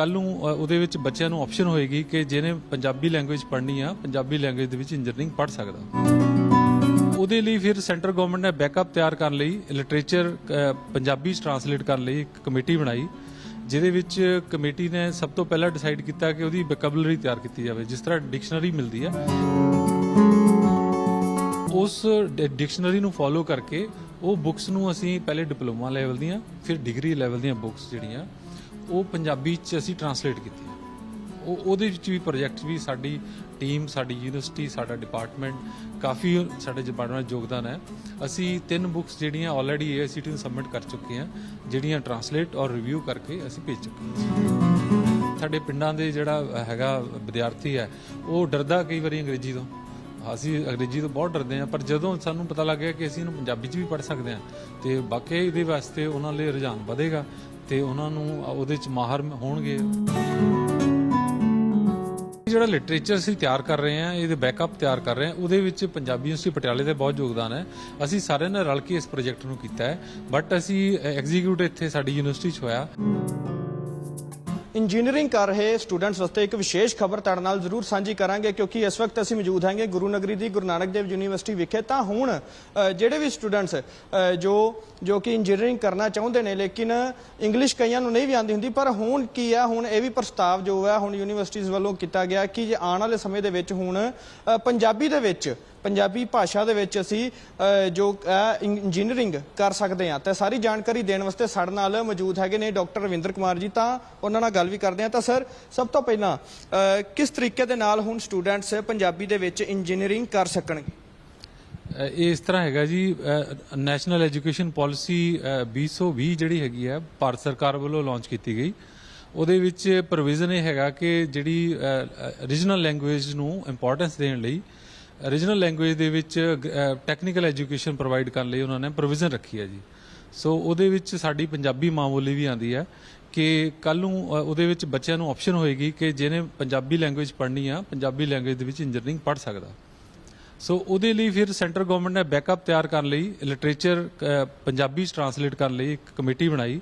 ਕੱਲ ਨੂੰ ਉਹਦੇ ਵਿੱਚ ਬੱਚਿਆਂ ਨੂੰ ਆਪਸ਼ਨ ਹੋਏਗੀ ਕਿ ਜਿਹਨੇ ਪੰਜਾਬੀ ਲੈਂਗੁਏਜ ਪੜ੍ਹਨੀ ਆ, ਪੰਜਾਬੀ ਲੈਂਗੁਏਜ ਦੇ ਵਿੱਚ ਇੰਜੀਨੀਅਰਿੰਗ ਪੜ੍ਹ ਸਕਦਾ। ਉਹਦੇ ਲਈ ਫਿਰ ਸੈਂਟਰ ਗਵਰਨਮੈਂਟ ਨੇ ਬੈਕਅਪ ਤਿਆਰ ਕਰਨ ਲਈ ਲਿਟਰੇਚਰ ਪੰਜਾਬੀ ਚ ਟਰਾਂਸਲੇਟ ਕਰਨ ਲਈ ਇੱਕ ਕਮੇਟੀ ਬਣਾਈ, ਜਿਹਦੇ ਵਿੱਚ ਕਮੇਟੀ ਨੇ ਸਭ ਤੋਂ ਪਹਿਲਾਂ ਡਿਸਾਈਡ ਕੀਤਾ ਕਿ ਉਹਦੀ ਵੋਕੈਬਲਰੀ ਤਿਆਰ ਕੀਤੀ ਜਾਵੇ, ਜਿਸ ਤਰ੍ਹਾਂ ਡਿਕਸ਼ਨਰੀ ਮਿਲਦੀ ਆ। ਉਸ ਡਿਕਸ਼ਨਰੀ ਨੂੰ ਫੋਲੋ ਕਰਕੇ ਉਹ ਬੁੱਕਸ ਨੂੰ ਅਸੀਂ ਪਹਿਲੇ ਡਿਪਲੋਮਾ ਲੈਵਲ ਦੀਆਂ, ਫਿਰ ਡਿਗਰੀ ਲੈਵਲ ਦੀਆਂ ਬੁੱਕਸ ਜਿਹੜੀਆਂ ਉਹ ਪੰਜਾਬੀ ਚ ਅਸੀਂ ਟਰਾਂਸਲੇਟ ਕੀਤੀ ਉਹ, ਉਹਦੇ ਵਿੱਚ ਵੀ ਪ੍ਰੋਜੈਕਟ ਵੀ ਸਾਡੀ ਟੀਮ ਸਾਡੀ ਯੂਨੀਵਰਸਿਟੀ ਸਾਡਾ ਡਿਪਾਰਟਮੈਂਟ ਕਾਫੀ ਸਾਡੇ ਡਿਪਾਰਟਮੈਂਟ ਯੋਗਦਾਨ ਹੈ। ਅਸੀਂ ਤਿੰਨ ਬੁੱਕਸ ਜਿਹੜੀਆਂ ਆਲਰੇਡੀ ਏਆਈਸੀਟੀ ਨੂੰ ਸਬਮਿਟ ਕਰ ਚੁੱਕੇ ਹਾਂ, ਜਿਹੜੀਆਂ ਟਰਾਂਸਲੇਟ ਔਰ ਰਿਵਿਊ ਕਰਕੇ ਅਸੀਂ ਭੇਜ ਚੁੱਕੇ ਹਾਂ। ਸਾਡੇ ਪਿੰਡਾਂ ਦੇ ਜਿਹੜਾ ਹੈਗਾ ਵਿਦਿਆਰਥੀ ਹੈ, ਉਹ ਡਰਦਾ ਕਈ ਵਾਰੀ ਅੰਗਰੇਜ਼ੀ ਤੋਂ। ਅਸੀਂ ਅੰਗਰੇਜ਼ੀ ਤੋਂ ਬਹੁਤ ਡਰਦੇ ਹਾਂ, ਪਰ ਜਦੋਂ ਸਾਨੂੰ ਪਤਾ ਲੱਗ ਗਿਆ ਕਿ ਅਸੀਂ ਇਹਨੂੰ ਪੰਜਾਬੀ 'ਚ ਵੀ ਪੜ੍ਹ ਸਕਦੇ ਹਾਂ, ਤੇ ਬਾਕੀ ਇਹਦੇ ਵਾਸਤੇ ਉਹਨਾਂ ਲਈ ਰੁਝਾਨ ਵਧੇਗਾ ਤੇ ਉਹਨਾਂ ਨੂੰ ਉਹਦੇ 'ਚ ਮਾਹਰ ਹੋਣਗੇ। ਜਿਹੜਾ ਲਿਟਰੇਚਰ ਅਸੀਂ ਤਿਆਰ ਕਰ ਰਹੇ ਹਾਂ, ਇਹਦੇ ਬੈਕਅਪ ਤਿਆਰ ਕਰ ਰਹੇ ਹਾਂ, ਉਹਦੇ ਵਿੱਚ ਪੰਜਾਬੀ ਯੂਨੀਵਰਸਿਟੀ ਪਟਿਆਲੇ ਦਾ ਬਹੁਤ ਯੋਗਦਾਨ ਹੈ। ਅਸੀਂ ਸਾਰਿਆਂ ਨਾਲ ਰਲ ਕੇ ਇਸ ਪ੍ਰੋਜੈਕਟ ਨੂੰ ਕੀਤਾ ਹੈ ਬਟ ਅਸੀਂ ਐਗਜ਼ੀਕਿਊਟ ਇੱਥੇ ਸਾਡੀ ਯੂਨੀਵਰਸਿਟੀ 'ਚ ਹੋਇਆ। ਇੰਜੀਨੀਅਰਿੰਗ ਕਰ ਰਹੇ ਸਟੂਡੈਂਟਸ ਵਾਸਤੇ ਇੱਕ ਵਿਸ਼ੇਸ਼ ਖਬਰ ਤੁਹਾਡੇ ਨਾਲ ਜ਼ਰੂਰ ਸਾਂਝੀ ਕਰਾਂਗੇ, ਕਿਉਂਕਿ ਇਸ ਵਕਤ ਅਸੀਂ ਮੌਜੂਦ ਹਾਂਗੇ ਗੁਰੂ ਨਗਰੀ ਦੀ ਗੁਰੂ ਨਾਨਕ ਦੇਵ ਯੂਨੀਵਰਸਿਟੀ ਵਿਖੇ। ਤਾਂ ਹੁਣ ਜਿਹੜੇ ਵੀ ਸਟੂਡੈਂਟਸ ਜੋ ਜੋ ਕਿ ਇੰਜੀਨੀਅਰਿੰਗ ਕਰਨਾ ਚਾਹੁੰਦੇ ਨੇ, ਲੇਕਿਨ ਇੰਗਲਿਸ਼ ਕਈਆਂ ਨੂੰ ਨਹੀਂ ਵੀ ਆਉਂਦੀ ਹੁੰਦੀ, ਪਰ ਹੁਣ ਕੀ ਆ, ਹੁਣ ਇਹ ਵੀ ਪ੍ਰਸਤਾਵ ਜੋ ਹੈ, ਹੁਣ ਯੂਨੀਵਰਸਿਟੀਜ਼ ਵੱਲੋਂ ਕੀਤਾ ਗਿਆ ਕਿ ਜੇ ਆਉਣ ਵਾਲੇ ਸਮੇਂ ਦੇ ਵਿੱਚ ਹੁਣ ਪੰਜਾਬੀ ਦੇ ਵਿੱਚ ਪੰਜਾਬੀ ਭਾਸ਼ਾ ਦੇ ਵਿੱਚ ਅਸੀਂ ਜੋ ਇੰਜੀਨੀਅਰਿੰਗ ਕਰ ਸਕਦੇ ਹਾਂ, ਤੇ ਸਾਰੀ ਜਾਣਕਾਰੀ ਦੇਣ ਵਾਸਤੇ ਸਾਡੇ ਨਾਲ ਮੌਜੂਦ ਹੈਗੇ ਨੇ ਡਾਕਟਰ ਰਵਿੰਦਰ ਕੁਮਾਰ ਜੀ, ਤਾਂ ਉਹਨਾਂ ਨਾਲ ਗੱਲ ਵੀ ਕਰਦੇ ਹਾਂ। ਤਾਂ ਸਰ, ਸਭ ਤੋਂ ਪਹਿਲਾਂ ਕਿਸ ਤਰੀਕੇ ਦੇ ਨਾਲ ਹੁਣ ਸਟੂਡੈਂਟਸ ਪੰਜਾਬੀ ਦੇ ਵਿੱਚ ਇੰਜੀਨੀਅਰਿੰਗ ਕਰ ਸਕਣਗੇ? ਇਹ ਇਸ ਤਰ੍ਹਾਂ ਹੈਗਾ ਜੀ ਨੈਸ਼ਨਲ ਐਜੂਕੇਸ਼ਨ ਪਾਲਿਸੀ 2020 ਜਿਹੜੀ ਹੈਗੀ ਹੈ, ਭਾਰਤ ਸਰਕਾਰ ਵੱਲੋਂ ਲਾਂਚ ਕੀਤੀ ਗਈ। ਉਹਦੇ ਵਿੱਚ ਪ੍ਰੋਵੀਜ਼ਨ ਇਹ ਹੈਗਾ ਕਿ ਜਿਹੜੀ ਰੀਜਨਲ ਲੈਂਗੁਏਜ ਨੂੰ ਇੰਪੋਰਟੈਂਸ ਦੇਣ ਲਈ ਰੀਜਨਲ ਲੈਂਗੁਏਜ ਦੇ ਵਿੱਚ ਟੈਕਨੀਕਲ ਐਜੂਕੇਸ਼ਨ ਪ੍ਰੋਵਾਈਡ ਕਰਨ ਲਈ ਉਹਨਾਂ ਨੇ ਪ੍ਰੋਵੀਜ਼ਨ ਰੱਖੀ ਹੈ ਜੀ। ਸੋ ਉਹਦੇ ਵਿੱਚ ਸਾਡੀ ਪੰਜਾਬੀ ਮਾਂ ਬੋਲੀ ਵੀ ਆਂਦੀ ਹੈ ਕਿ ਕੱਲ ਨੂੰ ਉਹਦੇ ਵਿੱਚ ਬੱਚਿਆਂ ਨੂੰ ਆਪਸ਼ਨ ਹੋਏਗੀ ਕਿ ਜਿਹਨੇ ਪੰਜਾਬੀ ਲੈਂਗੁਏਜ ਪੜ੍ਹਨੀ ਆ, ਪੰਜਾਬੀ ਲੈਂਗੁਏਜ ਦੇ ਵਿੱਚ ਇੰਜੀਨੀਅਰਿੰਗ ਪੜ੍ਹ ਸਕਦਾ। ਸੋ ਉਹਦੇ ਲਈ ਫਿਰ ਸੈਂਟਰ ਗਵਰਨਮੈਂਟ ਨੇ ਬੈਕਅਪ ਤਿਆਰ ਕਰਨ ਲਈ ਲਿਟਰੇਚਰ ਪੰਜਾਬੀ ਚ ਟਰਾਂਸਲੇਟ ਕਰਨ ਲਈ ਇੱਕ ਕਮੇਟੀ ਬਣਾਈ।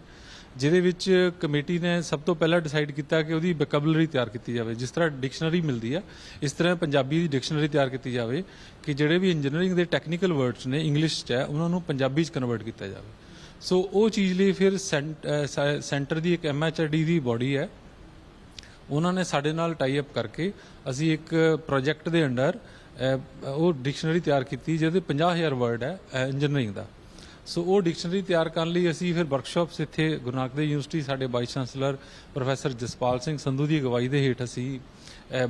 ਜਿਹਦੇ ਵਿੱਚ ਕਮੇਟੀ ਨੇ ਸਭ ਤੋਂ ਪਹਿਲਾਂ ਡਿਸਾਈਡ ਕੀਤਾ ਕਿ ਉਹਦੀ ਵੋਕੈਬਲਰੀ ਤਿਆਰ ਕੀਤੀ ਜਾਵੇ। ਜਿਸ ਤਰ੍ਹਾਂ ਡਿਕਸ਼ਨਰੀ ਮਿਲਦੀ ਆ, ਇਸ ਤਰ੍ਹਾਂ ਪੰਜਾਬੀ ਦੀ ਡਿਕਸ਼ਨਰੀ ਤਿਆਰ ਕੀਤੀ ਜਾਵੇ ਕਿ ਜਿਹੜੇ ਵੀ ਇੰਜੀਨੀਅਰਿੰਗ ਦੇ ਟੈਕਨੀਕਲ ਵਰਡਸ ਨੇ ਇੰਗਲਿਸ਼ 'ਚ ਹੈ ਉਹਨਾਂ ਨੂੰ ਪੰਜਾਬੀ 'ਚ ਕਨਵਰਟ ਕੀਤਾ ਜਾਵੇ। ਸੋ ਉਹ ਚੀਜ਼ ਲਈ ਫਿਰ ਸੈਂਟ- ਸੈ- ਸੈਂਟਰ ਦੀ ਇੱਕ ਐਮਐਚਆਰਡੀ ਦੀ ਬੋਡੀ ਹੈ। ਉਹਨਾਂ ਨੇ ਸਾਡੇ ਨਾਲ ਟਾਈ ਅਪ ਕਰਕੇ ਅਸੀਂ ਇੱਕ ਪ੍ਰੋਜੈਕਟ ਦੇ ਅੰਡਰ ਉਹ ਡਿਕਸ਼ਨਰੀ ਤਿਆਰ ਕੀਤੀ, ਜਿਹਦੇ 50000 ਵਰਡ ਹੈ ਇੰਜੀਨੀਅਰਿੰਗ ਦਾ। ਸੋ ਉਹ ਡਿਕਸ਼ਨਰੀ ਤਿਆਰ ਕਰਨ ਲਈ ਅਸੀਂ ਫਿਰ ਵਰਕਸ਼ਾਪਸ ਇੱਥੇ ਗੁਰੂ ਨਾਨਕ ਦੇਵ ਯੂਨੀਵਰਸਿਟੀ ਸਾਡੇ vice chancellor professor Jaspal Singh Sandhu ਦੀ ਅਗਵਾਈ ਦੇ ਹੇਠ ਅਸੀਂ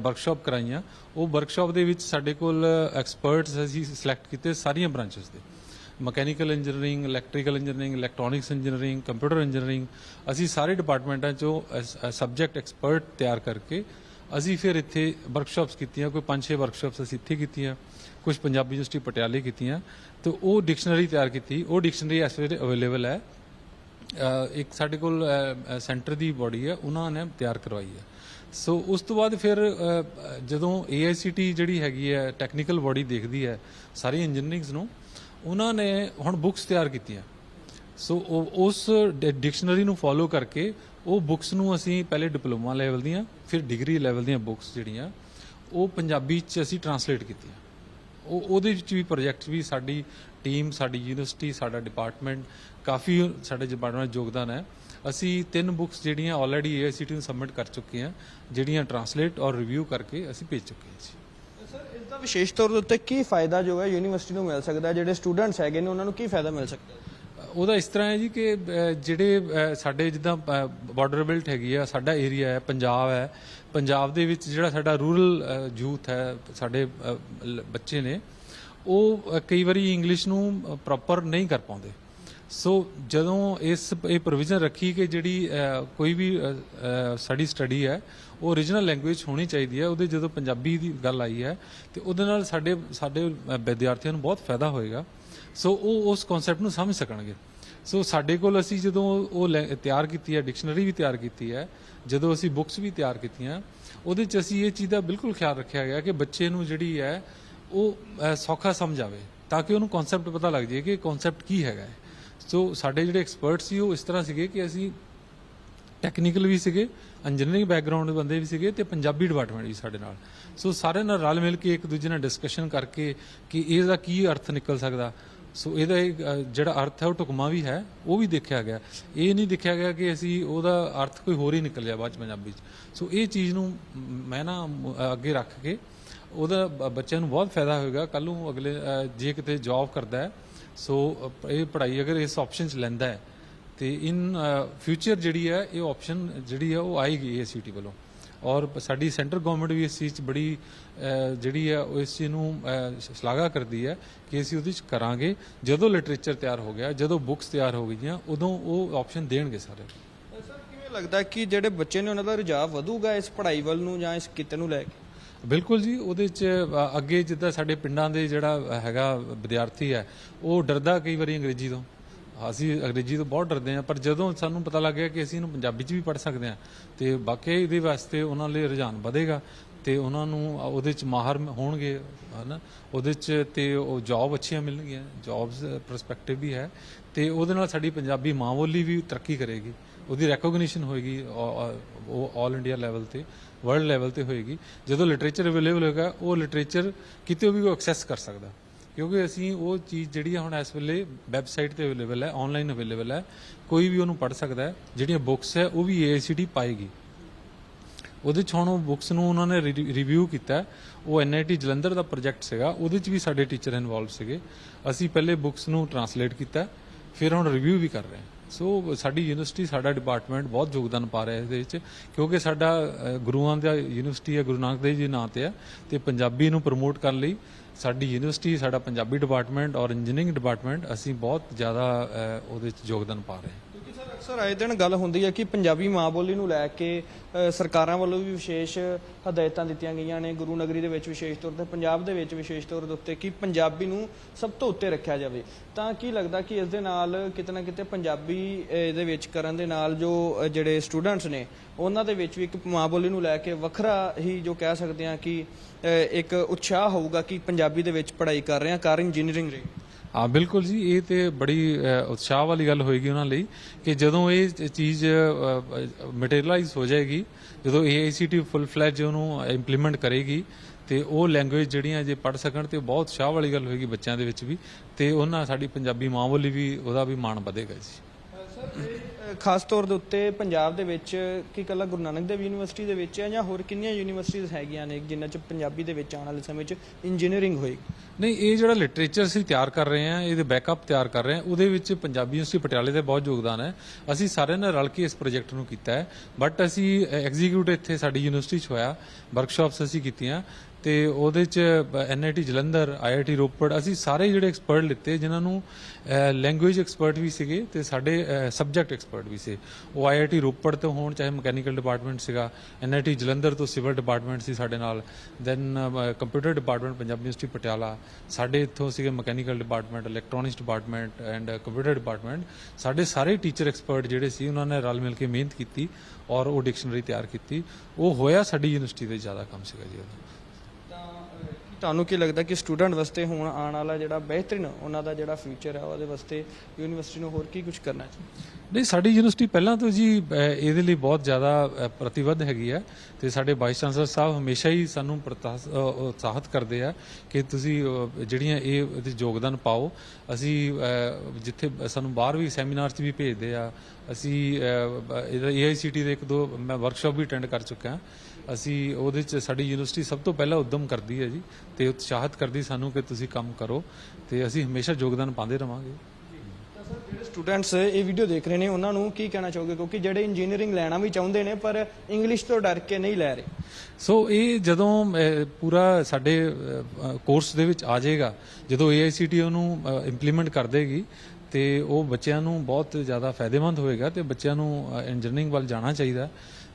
ਵਰਕਸ਼ਾਪ ਕਰਾਈਆਂ। ਉਹ ਵਰਕਸ਼ਾਪ ਦੇ ਵਿੱਚ ਸਾਡੇ ਕੋਲ ਐਕਸਪਰਟਸ ਅਸੀਂ ਸਿਲੈਕਟ ਕੀਤੇ ਸਾਰੀਆਂ ਬ੍ਰਾਂਚਸ ਦੇ। Mechanical engineering, electrical engineering, electronics engineering, computer engineering, ਅਸੀਂ ਸਾਰੇ ਡਿਪਾਰਟਮੈਂਟਾਂ ਚੋਂ ਸਬਜੈਕਟ ਐਕਸਪਰਟ ਤਿਆਰ ਕਰਕੇ ਅਸੀਂ ਫਿਰ ਇੱਥੇ ਵਰਕਸ਼ਾਪਸ ਕੀਤੀਆਂ ਕੋਈ 5-6 ਵਰਕਸ਼ਾਪਸ ਅਸੀਂ ਇੱਥੇ ਕੀਤੀਆਂ ਕੁਝ ਪੰਜਾਬੀ ਯੂਨੀਵਰਸਿਟੀ ਪਟਿਆਲੇ ਕੀਤੀਆਂ ਤੇ ਉਹ ਡਿਕਸ਼ਨਰੀ ਤਿਆਰ ਕੀਤੀ। ਉਹ ਡਿਕਸ਼ਨਰੀ ਇਸ ਵੇਲੇ ਅਵੇਲੇਬਲ ਹੈ। ਇੱਕ ਸਾਡੇ ਕੋਲ ਸੈਂਟਰ ਦੀ ਬੋਡੀ ਹੈ ਉਹਨਾਂ ਨੇ ਤਿਆਰ ਕਰਵਾਈ ਹੈ। ਸੋ ਉਸ ਤੋਂ ਬਾਅਦ ਫਿਰ ਅ, ਜਦੋਂ AICT ਜਿਹੜੀ ਹੈਗੀ ਹੈ ਟੈਕਨੀਕਲ ਬੋਡੀ ਦੇਖਦੀ ਹੈ ਸਾਰੀ ਇੰਜੀਨੀਅਰਿੰਗਸ ਨੂੰ ਉਹਨਾਂ ਨੇ ਹੁਣ ਬੁੱਕਸ ਤਿਆਰ ਕੀਤੀਆਂ। ਸੋ ਉਹ- ਉਸ ਡਿਕਸ਼ਨਰੀ ਨੂੰ ਫੋਲੋ ਕਰਕੇ ਉਹ ਬੁੱਕਸ ਨੂੰ ਅਸੀਂ ਪਹਿਲੇ ਡਿਪਲੋਮਾ ਲੈਵਲ ਦੀਆਂ, ਫਿਰ ਡਿਗਰੀ ਲੈਵਲ ਦੀਆਂ ਬੁੱਕਸ ਜਿਹੜੀਆਂ, ਉਹ ਪੰਜਾਬੀ ਚ ਅਸੀਂ ਟਰਾਂਸਲੇਟ ਕੀਤੀਆਂ। ਉਹ, ਉਹਦੇ ਵਿੱਚ ਵੀ ਪ੍ਰੋਜੈਕਟ ਵੀ ਸਾਡੀ ਟੀਮ ਸਾਡੀ ਯੂਨੀਵਰਸਿਟੀ ਸਾਡਾ ਡਿਪਾਰਟਮੈਂਟ ਕਾਫੀ ਸਾਡੇ ਡਿਪਾਰਟਮੈਂਟ ਯੋਗਦਾਨ ਹੈ। ਅਸੀਂ ਤਿੰਨ ਬੁੱਕਸ ਜਿਹੜੀਆਂ ਆਲਰੇਡੀ ਏਆਈਸੀਟੀ ਨੂੰ ਸਬਮਿਟ ਕਰ ਚੁੱਕੇ ਹਾਂ, ਜਿਹੜੀਆਂ ਟਰਾਂਸਲੇਟ ਔਰ ਰਿਵਿਊ ਕਰਕੇ ਅਸੀਂ ਭੇਜ ਚੁੱਕੇ ਹਾਂ ਜੀ। ਸਰ ਇਸ ਦਾ ਵਿਸ਼ੇਸ਼ ਤੌਰ ਦੇ ਉੱਤੇ ਕੀ ਫਾਇਦਾ ਜੋ ਹੈ ਯੂਨੀਵਰਸਿਟੀ ਨੂੰ ਮਿਲ ਸਕਦਾ ਜਿਹੜੇ ਸਟੂਡੈਂਟਸ ਹੈਗੇ ਨੇ, ਉਹਨਾਂ ਨੂੰ ਕੀ ਫਾਇਦਾ ਮਿਲ ਸਕਦਾ ਹੈ? ਉਹਦਾ ਇਸ ਤਰ੍ਹਾਂ ਹੈ ਜੀ ਕਿ ਜਿਹੜੇ ਸਾਡੇ ਜਿੱਦਾਂ ਬਾਰਡਰ ਬੈਲਟ ਹੈਗੀ ਆ, ਸਾਡਾ ਏਰੀਆ ਹੈ, ਪੰਜਾਬ ਹੈ, ਪੰਜਾਬ ਦੇ ਵਿੱਚ ਜਿਹੜਾ ਸਾਡਾ ਰੂਰਲ ਯੂਥ ਹੈ, ਸਾਡੇ ਬੱਚੇ ਨੇ, ਉਹ ਕਈ ਵਾਰੀ ਇੰਗਲਿਸ਼ ਨੂੰ ਪ੍ਰੋਪਰ ਨਹੀਂ ਕਰ ਪਾਉਂਦੇ। ਸੋ ਜਦੋਂ ਇਸ, ਇਹ ਪ੍ਰੋਵੀਜ਼ਨ ਰੱਖੀ ਕਿ ਜਿਹੜੀ ਕੋਈ ਵੀ ਸਾਡੀ ਸਟੱਡੀ ਹੈ, ਉਹ origignal ਲੈਂਗੁਏਜ ਹੋਣੀ ਚਾਹੀਦੀ ਹੈ, ਉਹਦੇ ਜਦੋਂ ਪੰਜਾਬੀ ਦੀ ਗੱਲ ਆਈ ਹੈ, ਤੇ ਉਹਦੇ ਨਾਲ ਸਾਡੇ ਸਾਡੇ ਵਿਦਿਆਰਥੀਆਂ ਨੂੰ ਬਹੁਤ ਫਾਇਦਾ ਹੋਏਗਾ। ਸੋ ਉਹ ਉਸ ਕਨਸੈਪਟ ਨੂੰ ਸਮਝ ਸਕਣਗੇ। ਸੋ ਸਾਡੇ ਕੋਲ ਅਸੀਂ ਜਦੋਂ ਉਹ ਲੈ- ਤਿਆਰ ਕੀਤੀ ਹੈ ਡਿਕਸ਼ਨਰੀ ਵੀ ਤਿਆਰ ਕੀਤੀ ਹੈ, ਜਦੋਂ ਅਸੀਂ ਬੁੱਕਸ ਵੀ ਤਿਆਰ ਕੀਤੀਆਂ, ਉਹਦੇ ਚ ਅਸੀਂ ਇਹ ਚੀਜ਼ ਦਾ ਬਿਲਕੁਲ ਖਿਆਲ ਰੱਖਿਆ ਗਿਆ ਕਿ ਬੱਚੇ ਨੂੰ ਜਿਹੜੀ ਹੈ, ਉਹ ਸੌਖਾ ਸਮਝ ਆਵੇ, ਤਾਂ ਕਿ ਉਹਨੂੰ ਕਨਸੈਪਟ ਪਤਾ ਲੱਗ ਜਾਏ ਕਿ ਕਨਸੈਪਟ ਕੀ ਹੈਗਾ ਹੈ। ਸੋ ਸਾਡੇ ਜਿਹੜੇ ਐਕਸਪਰਟ ਸੀ, ਉਹ ਇਸ ਤਰ੍ਹਾਂ ਸੀਗੇ ਕਿ ਅਸੀਂ ਟੈਕਨੀਕਲ ਵੀ ਸੀਗੇ ਇੰਜੀਨੀਅਰਿੰਗ ਬੈਕਗ੍ਰਾਉਂਡ ਦੇ ਬੰਦੇ ਵੀ ਸੀਗੇ ਤੇ ਪੰਜਾਬੀ ਡਿਪਾਰਟਮੈਂਟ ਵੀ ਸਾਡੇ ਨਾਲ। ਸੋ ਸਾਰਿਆਂ ਨਾਲ ਰਲ ਮਿਲ ਕੇ ਇੱਕ ਦੂਜੇ ਨਾਲ ਡਿਸਕਸ਼ਨ ਕਰਕੇ ਕਿ ਇਹਦਾ ਕੀ ਅਰਥ ਨਿਕਲ ਸਕਦਾ। ਸੋ ਇਹਦਾ ਇਹ ਅ, ਜਿਹੜਾ ਅਰਥ ਹੈ ਉਹ ਟੁਕਮਾ ਵੀ ਹੈ ਉਹ ਵੀ ਦੇਖਿਆ ਗਿਆ। ਇਹ ਨਹੀਂ ਦੇਖਿਆ ਗਿਆ ਕਿ ਅਸੀਂ ਉਹਦਾ ਅਰਥ ਕੋਈ ਹੋਰ ਹੀ ਨਿਕਲਿਆ ਬਾਅਦ ਚ ਪੰਜਾਬੀ ਚ। ਸੋ ਇਹ ਚੀਜ਼ ਨੂੰ ਮ- ਮੈਂ ਨਾ ਮ- ਅੱਗੇ ਰੱਖ ਕੇ ਉਹਦਾ ਬ- ਬੱਚਿਆਂ ਨੂੰ ਬਹੁਤ ਫਾਇਦਾ ਹੋਏਗਾ। ਕੱਲ ਨੂੰ ਅਗਲੇ ਅ, ਜੇ ਕਿਤੇ ਜੌਬ ਕਰਦਾ ਹੈ ਸੋ ਅ, ਇਹ ਪੜ੍ਹਾਈ ਅਗਰ ਇਸ ਆਪਸ਼ਨ ਚ ਲੈਂਦਾ ਹੈ ਤੇ ਇਨ ਫਿਊਚਰ ਜਿਹੜੀ ਹੈ ਇਹ ਆਪਸ਼ਨ ਜਿਹੜੀ ਹੈ ਉਹ ਆਏਗੀ ਏਸੀਟੀ ਵੱਲੋਂ। ਔਰ ਸਾਡੀ ਸੈਂਟਰ ਗਵਰਨਮੈਂਟ ਵੀ ਇਸ ਚੀਜ਼ 'ਚ ਬੜੀ ਜਿਹੜੀ ਹੈ ਉਹ ਇਸ ਚੀਜ਼ ਨੂੰ ਸ਼ਲਾਘਾ ਕਰਦੀ ਹੈ ਕਿ ਅਸੀਂ ਉਹਦੇ 'ਚ ਕਰਾਂਗੇ। ਜਦੋਂ ਲਿਟਰੇਚਰ ਤਿਆਰ ਹੋ ਗਿਆ ਜਦੋਂ ਬੁੱਕਸ ਤਿਆਰ ਹੋ ਗਈਆਂ ਉਦੋਂ ਉਹ ਆਪਸ਼ਨ ਦੇਣਗੇ ਸਾਰੇ। ਸਰ ਕਿਵੇਂ ਲੱਗਦਾ ਕਿ ਜਿਹੜੇ ਬੱਚੇ ਨੇ ਉਹਨਾਂ ਦਾ ਰੁਝਾਅ ਵਧੂਗਾ ਇਸ ਪੜ੍ਹਾਈ ਵੱਲ ਨੂੰ ਜਾਂ ਇਸ ਕਿੱਤੇ ਨੂੰ ਲੈ ਕੇ? ਬਿਲਕੁਲ ਜੀ ਉਹਦੇ 'ਚ ਅੱਗੇ ਜਿੱਦਾਂ ਸਾਡੇ ਪਿੰਡਾਂ ਦੇ ਜਿਹੜਾ ਹੈਗਾ ਵਿਦਿਆਰਥੀ ਹੈ ਉਹ ਡਰਦਾ ਕਈ ਵਾਰੀ ਅੰਗਰੇਜ਼ੀ ਤੋਂ। ਅਸੀਂ ਅੰਗਰੇਜ਼ੀ ਤੋਂ ਬਹੁਤ ਡਰਦੇ ਹਾਂ, ਪਰ ਜਦੋਂ ਸਾਨੂੰ ਪਤਾ ਲੱਗਿਆ ਕਿ ਅਸੀਂ ਇਹਨੂੰ ਪੰਜਾਬੀ 'ਚ ਵੀ ਪੜ੍ਹ ਸਕਦੇ ਹਾਂ, ਤੇ ਵਾਕਈ ਇਹਦੇ ਵਾਸਤੇ ਉਹਨਾਂ ਲਈ ਰੁਝਾਨ ਵਧੇਗਾ, ਤੇ ਉਹਨਾਂ ਨੂੰ ਉਹਦੇ 'ਚ ਮਾਹਰ ਹੋਣਗੇ, ਹਨਾ? ਉਹਦੇ 'ਚ ਤੇ ਉਹ ਜੌਬ ਅੱਛੀਆਂ ਮਿਲਣਗੀਆਂ ਜੌਬਸ ਪਰਸਪੈਕਟਿਵ ਵੀ ਹੈ, ਤੇ ਉਹਦੇ ਨਾਲ ਸਾਡੀ ਪੰਜਾਬੀ ਮਾਂ ਬੋਲੀ ਵੀ ਤਰੱਕੀ ਕਰੇਗੀ, ਉਹਦੀ ਰੈਕੋਗਨੀਸ਼ਨ ਹੋਏਗੀ ਉਹ 올 ਇੰਡੀਆ ਲੈਵਲ ਤੇ ਵਰਲਡ ਲੈਵਲ ਤੇ ਹੋਏਗੀ। ਜਦੋਂ ਲਿਟਰੇਚਰ ਅਵੇਲੇਬਲ ਹੋਏਗਾ, ਉਹ ਲਿਟਰੇਚਰ ਕਿਤੇ ਵੀ ਉਹ ਐਕਸੈਸ ਕਰ ਸਕਦਾ। ਕਿਉਂਕਿ ਅਸੀਂ ਉਹ ਚੀਜ਼ ਜਿਹੜੀ ਆ ਹੁਣ ਇਸ ਵੇਲੇ ਵੈਬਸਾਈਟ ਤੇ ਅਵੇਲੇਬਲ ਹੈ ਆਨਲਾਈਨ ਅਵੇਲੇਬਲ ਹੈ, ਕੋਈ ਵੀ ਉਹਨੂੰ ਪੜ੍ਹ ਸਕਦਾ ਹੈ, ਜਿਹੜੀਆਂ ਬੁੱਕਸ ਹੈ, ਉਹ ਵੀ ਏਆਈਸੀਟੀ ਪਾਏਗੀ ਉਹਦੇ ਚ ਹੁਣ ਉਹ ਬੁੱਕਸ ਨੂੰ ਉਹਨਾਂ ਨੇ ਰਿਵਿਊ ਕੀਤਾ ਹੈ। ਉਹ ਐਨਆਈਟੀ ਜਲੰਧਰ ਦਾ ਪ੍ਰੋਜੈਕਟ ਸੀਗਾ, ਉਹਦੇ ਚ ਵੀ ਸਾਡੇ ਟੀਚਰ ਇਨਵੋਲਵ ਸੀਗੇ ਅਸੀਂ ਪਹਿਲੇ ਬੁੱਕਸ ਨੂੰ ਟਰਾਂਸਲੇਟ ਕੀਤਾ ਫਿਰ ਹੁਣ ਰਿਵਿਊ ਵੀ ਕਰ ਰਹੇ ਹਾਂ ਸੋ ਸਾਡੀ ਯੂਨੀਵਰਸਿਟੀ, ਸਾਡਾ ਡਿਪਾਰਟਮੈਂਟ ਬਹੁਤ ਯੋਗਦਾਨ ਪਾ ਰਿਹਾ ਇਹਦੇ ਵਿੱਚ, ਕਿਉਂਕਿ ਸਾਡਾ ਗੁਰੂਆਂ ਦਾ ਯੂਨੀਵਰਸਿਟੀ ਹੈ, ਗੁਰੂ ਨਾਨਕ ਦੇਵ ਜੀ ਦੇ ਨਾਂ ਤੇ ਹੈ, ਤੇ ਪੰਜਾਬੀ ਨੂੰ ਪ੍ਰਮੋਟ ਕਰਨ ਲਈ ਸਾਡੀ ਯੂਨੀਵਰਸਿਟੀ, ਸਾਡਾ ਪੰਜਾਬੀ ਡਿਪਾਰਟਮੈਂਟ ਔਰ ਇੰਜੀਨੀਅਰਿੰਗ ਡਿਪਾਰਟਮੈਂਟ ਅਸੀਂ ਬਹੁਤ ਜ਼ਿਆਦਾ ਉਹਦੇ ਵਿੱਚ ਯੋਗਦਾਨ ਪਾ ਰਹੇ ਹਾਂ। ਸਰ ਅਕਸਰ ਆਏ ਦਿਨ ਗੱਲ ਹੁੰਦੀ ਹੈ ਕਿ ਪੰਜਾਬੀ ਮਾਂ ਬੋਲੀ ਨੂੰ ਲੈ ਕੇ ਸਰਕਾਰਾਂ ਵੱਲੋਂ ਵੀ ਵਿਸ਼ੇਸ਼ ਹਦਾਇਤਾਂ ਦਿੱਤੀਆਂ ਗਈਆਂ ਨੇ ਗੁਰੂ ਨਗਰੀ ਦੇ ਵਿੱਚ ਵਿਸ਼ੇਸ਼ ਤੌਰ ਤੇ ਪੰਜਾਬ ਦੇ ਵਿੱਚ ਵਿਸ਼ੇਸ਼ ਤੌਰ ਦੇ ਉੱਤੇ ਕਿ ਪੰਜਾਬੀ ਨੂੰ ਸਭ ਤੋਂ ਉੱਤੇ ਰੱਖਿਆ ਜਾਵੇ। ਤਾਂ ਕੀ ਲੱਗਦਾ ਕਿ ਇਸ ਦੇ ਨਾਲ ਕਿਤੇ ਨਾ ਕਿਤੇ ਪੰਜਾਬੀ ਅ, ਦੇ ਵਿੱਚ ਕਰਨ ਦੇ ਨਾਲ ਜੋ ਜਿਹੜੇ ਸਟੂਡੈਂਟਸ ਨੇ ਉਹਨਾਂ ਦੇ ਵਿੱਚ ਵੀ ਇੱਕ ਮਾਂ ਬੋਲੀ ਨੂੰ ਲੈ ਕੇ ਵੱਖਰਾ ਹੀ ਜੋ ਕਹਿ ਸਕਦੇ ਹਾਂ ਕਿ ਇੱਕ ਉਤਸ਼ਾਹ ਹੋਊਗਾ ਕਿ ਪੰਜਾਬੀ ਦੇ ਵਿੱਚ ਪੜ੍ਹਾਈ ਕਰ ਰਹੇ ਹਾਂ ਕਾਰ ਇੰਜੀਨੀਅਰਿੰਗ ਰਹੀ। ਹਾਂ, ਬਿਲਕੁਲ ਜੀ, ਇਹ ਤੇ ਬੜੀ ਉਤਸ਼ਾਹ ਵਾਲੀ ਗੱਲ ਹੋਏਗੀ ਉਹਨਾਂ ਲਈ ਕਿ ਜਦੋਂ ਇਹ ਚੀਜ਼ ਮਟੀਰੀਅਲਾਈਜ਼ ਹੋ ਜਾਏਗੀ, ਜਦੋਂ AICT ਫੁੱਲ ਫਲੈਜ ਉਹਨੂੰ ਇੰਪਲੀਮੈਂਟ ਕਰੇਗੀ, ਤੇ ਉਹ ਲੈਂਗੁਏਜ ਜਿਹੜੀਆਂ ਜੇ ਪੜ ਸਕਣ ਤੇ ਬਹੁਤ ਉਤਸ਼ਾਹ ਵਾਲੀ ਗੱਲ ਹੋਏਗੀ ਬੱਚਿਆਂ ਦੇ ਵਿੱਚ ਵੀ, ਤੇ ਉਹਨਾਂ ਸਾਡੀ ਪੰਜਾਬੀ ਮਾਂ ਬੋਲੀ ਵੀ ਉਹਦਾ ਵੀ ਮਾਣ ਵਧੇਗਾ ਜੀ। ਖਾਸ ਤੌਰ ਦੇ ਉੱਤੇ ਪੰਜਾਬ ਦੇ ਵਿੱਚ ਕੀ ਕੱਲਾ ਗੁਰੂ ਨਾਨਕ ਦੇਵ ਯੂਨੀਵਰਸਿਟੀ ਦੇ ਵਿੱਚ ਹੈ ਜਾਂ ਹੋਰ ਕਿੰਨੀਆਂ ਯੂਨੀਵਰਸਿਟੀਆਂ ਹੈਗੀਆਂ ਨੇ ਜਿਨ੍ਹਾਂ 'ਚ ਪੰਜਾਬੀ ਦੇ ਵਿੱਚ ਆਉਣ ਵਾਲੇ ਸਮੇਂ 'ਚ ਇੰਜੀਨੀਅਰਿੰਗ ਹੋਏਗੀ? ਨਹੀਂ, ਇਹ ਜਿਹੜਾ ਲਿਟਰੇਚਰ ਅਸੀਂ ਤਿਆਰ ਕਰ ਰਹੇ ਹਾਂ, ਇਹਦੇ ਬੈਕਅਪ ਤਿਆਰ ਕਰ ਰਹੇ ਹਾਂ, ਉਹਦੇ ਵਿੱਚ ਪੰਜਾਬੀ ਯੂਨੀਵਰਸਿਟੀ ਪਟਿਆਲੇ ਦਾ ਬਹੁਤ ਯੋਗਦਾਨ ਹੈ। ਅਸੀਂ ਸਾਰਿਆਂ ਨਾਲ ਰਲ ਕੇ ਇਸ ਪ੍ਰੋਜੈਕਟ ਨੂੰ ਕੀਤਾ ਹੈ ਬਟ ਅਸੀਂ ਐਗਜ਼ੀਕਿਊਟ ਇੱਥੇ ਸਾਡੀ ਯੂਨੀਵਰਸਿਟੀ 'ਚ ਹੋਇਆ ਵਰਕਸ਼ਾਪਸ ਅਸੀਂ ਕੀਤੀਆਂ। ਤੇ ਉਹਦੇ 'ਚ ਐਨਆਈਟੀ ਜਲੰਧਰ ਆਈਆਈਟੀ ਰੋਪੜ, ਅਸੀਂ ਸਾਰੇ ਜਿਹੜੇ ਐਕਸਪਰਟ ਲਿੱਤੇ, ਜਿਨ੍ਹਾਂ ਨੂੰ ਲੈਂਗੁਏਜ ਐਕਸਪਰਟ ਵੀ ਸੀਗੇ ਤੇ ਸਾਡੇ ਸਬਜੈਕਟ ਐਕਸਪਰਟ ਵੀ ਸੀ। ਉਹ ਆਈਆਈਟੀ ਰੋਪੜ ਤੋਂ ਹੋਣ, ਚਾਹੇ ਮਕੈਨੀਕਲ ਡਿਪਾਰਟਮੈਂਟ ਸੀਗਾ ਐਨਆਈਟੀ ਜਲੰਧਰ ਤੋਂ ਸਿਵਲ ਡਿਪਾਰਟਮੈਂਟ ਸੀ ਸਾਡੇ ਨਾਲ then computer department Punjab university Patiala, ਸਾਡੇ ਇੱਥੋਂ ਸੀਗੇ mechanical department electronics department and computer department ਸਾਡੇ ਸਾਰੇ ਟੀਚਰ ਐਕਸਪਰਟ ਜਿਹੜੇ ਸੀ, ਉਹਨਾਂ ਨੇ ਰਲ ਮਿਲ ਕੇ ਮਿਹਨਤ ਕੀਤੀ ਔਰ ਉਹ ਡਿਕਸ਼ਨਰੀ ਤਿਆਰ ਕੀਤੀ। ਉਹ ਹੋਇਆ ਸਾਡੀ ਯੂਨੀਵਰਸਿਟੀ ਦੇ ਜ਼ਿਆਦਾ ਕੰਮ ਸੀਗਾ ਜੀ ਉਹਦਾ। ਤੁਹਾਨੂੰ ਕੀ ਲੱਗਦਾ ਕਿ ਸਟੂਡੈਂਟ ਵਾਸਤੇ ਹੁਣ ਆਉਣ ਵਾਲਾ ਜਿਹੜਾ ਬਿਹਤਰੀਨ ਉਹਨਾਂ ਦਾ ਜਿਹੜਾ ਫਿਊਚਰ ਹੈ ਉਹਦੇ ਵਾਸਤੇ ਯੂਨੀਵਰਸਿਟੀ ਨੂੰ ਹੋਰ ਕੀ ਕੁਝ ਕਰਨਾ ਚਾਹੀਦਾ ਨਹੀਂ ਸਾਡੀ ਯੂਨੀਵਰਸਿਟੀ ਪਹਿਲਾਂ ਤੋਂ ਜੀ ਇਹਦੇ ਲਈ ਬਹੁਤ ਜ਼ਿਆਦਾ ਪ੍ਰਤੀਬੱਧ ਹੈਗੀ ਆ ਤੇ ਸਾਡੇ ਵਾਈਸ ਚਾਂਸਲਰ ਸਾਹਿਬ ਹਮੇਸ਼ਾ ਹੀ ਸਾਨੂੰ ਉਤਸ਼ਾਹਿਤ ਕਰਦੇ ਆ ਕਿ ਤੁਸੀਂ ਜਿਹੜੀਆਂ ਇਹ ਇਹਦੇ ਯੋਗਦਾਨ ਪਾਓ। ਅਸੀਂ ਜਿੱਥੇ ਸਾਨੂੰ ਬਾਹਰ ਵੀ ਸੈਮੀਨਾਰ 'ਚ ਵੀ ਭੇਜਦੇ ਆ ਅਸੀਂ ਅਹ, ਇਹਦਾ ਏਆਈਸੀਟੀ ਦੇ ਇੱਕ ਦੋ ਮੈਂ ਵਰਕਸ਼ਾਪ ਵੀ ਅਟੈਂਡ ਕਰ ਚੁੱਕਾ। ਅਸੀਂ ਉਹਦੇ 'ਚ ਸਾਡੀ ਯੂਨੀਵਰਸਿਟੀ ਸਭ ਤੋਂ ਪਹਿਲਾਂ ਉਦਮ ਕਰਦੀ ਹੈ ਜੀ ਤੇ ਉਤਸ਼ਾਹਿਤ ਕਰਦੀ ਸਾਨੂੰ ਕਿ ਤੁਸੀਂ ਕੰਮ ਕਰੋ ਤੇ ਅਸੀਂ ਹਮੇਸ਼ਾ ਯੋਗਦਾਨ ਪਾਉਂਦੇ ਰਵਾਂਗੇ। ਜਿਹੜੇ ਸਟੂਡੈਂਟਸ ਇਹ ਵੀਡੀਓ ਦੇਖ ਰਹੇ ਨੇ ਉਹਨਾਂ ਨੂੰ ਕੀ ਕਹਿਣਾ ਚਾਹੋਗੇ? ਕਿਉਂਕਿ ਜਿਹੜੇ ਇੰਜੀਨੀਅਰਿੰਗ ਲੈਣਾ ਵੀ ਚਾਹੁੰਦੇ ਨੇ ਪਰ ਇੰਗਲਿਸ਼ ਤੋਂ ਡਰ ਕੇ ਨਹੀਂ ਲੈ ਰਹੇ। ਸੋ ਇਹ ਜਦੋਂ ਪੂਰਾ ਸਾਡੇ ਕੋਰਸ ਦੇ ਵਿੱਚ ਆ ਜਾਏਗਾ ਜਦੋਂ AICTE ਉਹਨੂੰ ਇੰਪਲੀਮੈਂਟ ਕਰ ਦੇਗੀ ਤੇ ਉਹ ਬੱਚਿਆਂ ਨੂੰ ਬਹੁਤ ਜ਼ਿਆਦਾ ਫਾਇਦੇਮੰਦ ਹੋਏਗਾ ਤੇ ਬੱਚਿਆਂ ਨੂੰ ਇੰਜੀਨੀਅਰਿੰਗ ਵੱਲ ਜਾਣਾ ਚਾਹੀਦਾ।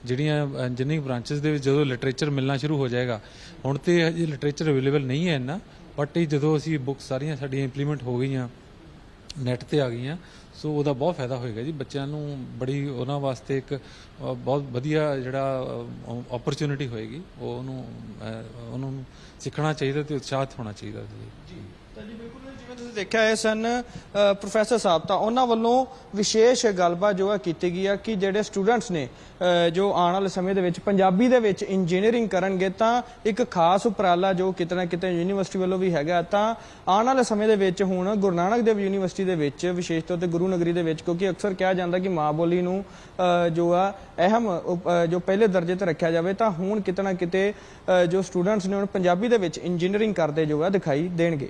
ਜਿਹੜੀਆਂ ਇੰਜੀਨੀਅਰਿੰਗ ਬ੍ਰਾਂਚਸ ਦੇ ਵਿੱਚ ਜਦੋਂ ਲਿਟਰੇਚਰ ਮਿਲਣਾ ਸ਼ੁਰੂ ਹੋ ਜਾਏਗਾ, ਹੁਣ ਤੇ ਹਜੇ ਲਿਟਰੇਚਰ ਅਵੇਲੇਬਲ ਨਹੀਂ ਹੈ ਇੰਨਾ ਬਟ ਇਹ ਜਦੋਂ ਅਸੀਂ ਬੁੱਕ ਸਾਰੀਆਂ ਸਾਡੀਆਂ ਇੰਪਲੀਮੈਂਟ ਹੋ ਗਈਆਂ ਨੈਟ ਤੇ ਆ ਗਈਆਂ ਸੋ ਉਹਦਾ ਬਹੁਤ ਫਾਇਦਾ ਹੋਏਗਾ ਜੀ। ਬੱਚਿਆਂ ਨੂੰ ਬੜੀ ਉਹਨਾਂ ਵਾਸਤੇ ਇੱਕ ਬਹੁਤ ਵਧੀਆ ਜਿਹੜਾ ਓਪਰਚੁਨਿਟੀ ਹੋਏਗੀ। ਉਹ ਉਹਨੂੰ ਉਹਨੂੰ ਸਿੱਖਣਾ ਚਾਹੀਦਾ ਤੇ ਉਤਸ਼ਾਹਿਤ ਹੋਣਾ ਚਾਹੀਦਾ ਜੀ। ਜੀ। ਤਾਂ ਜੀ, ਬਿਲਕੁਲ ਜਿਵੇਂ ਤੁਸੀਂ ਦੇਖਿਆ ਹੈ ਸਨ ਪ੍ਰੋਫੈਸਰ ਸਾਹਿਬ ਤਾਂ ਉਹਨਾਂ ਵੱਲੋਂ ਵਿਸ਼ੇਸ਼ ਗੱਲਬਾਤ ਜੋ ਹੈ ਕੀਤੀ ਗਈ ਆ ਕਿ ਜਿਹੜੇ ਸਟੂਡੈਂਟਸ ਨੇ ਅ, ਜੋ ਆਉਣ ਵਾਲੇ ਸਮੇਂ ਦੇ ਵਿੱਚ ਪੰਜਾਬੀ ਦੇ ਵਿੱਚ ਇੰਜੀਨੀਅਰਿੰਗ ਕਰਨਗੇ ਤਾਂ ਇੱਕ ਖਾਸ ਉਪਰਾਲਾ ਜੋ ਕਿਤੇ ਨਾ ਕਿਤੇ ਯੂਨੀਵਰਸਿਟੀ ਵੱਲੋਂ ਵੀ ਹੈਗਾ ਤਾਂ ਆਉਣ ਵਾਲੇ ਸਮੇਂ ਦੇ ਵਿੱਚ ਹੁਣ ਗੁਰੂ ਨਾਨਕ ਦੇਵ ਯੂਨੀਵਰਸਿਟੀ ਦੇ ਵਿੱਚ ਵਿਸ਼ੇਸ਼ ਤੌਰ ਤੇ ਗੁਰੂ ਨਗਰੀ ਦੇ ਵਿੱਚ ਕਿਉਂਕਿ ਅਕਸਰ ਕਿਹਾ ਜਾਂਦਾ ਕਿ ਮਾਂ ਬੋਲੀ ਨੂੰ ਅ, ਜੋ ਆ ਅਹਿਮ ਉਪ- ਅ, ਜੋ ਪਹਿਲੇ ਦਰਜੇ ਤੇ ਰੱਖਿਆ ਜਾਵੇ ਤਾਂ ਹੁਣ ਕਿਤੇ ਨਾ ਕਿਤੇ ਅ, ਜੋ ਸਟੂਡੈਂਟਸ ਨੇ ਹੁਣ ਪੰਜਾਬੀ ਦੇ ਵਿੱਚ ਇੰਜੀਨੀਅਰਿੰਗ ਕਰਦੇ ਜੋ ਆ ਦਿਖਾਈ ਦੇਣਗੇ।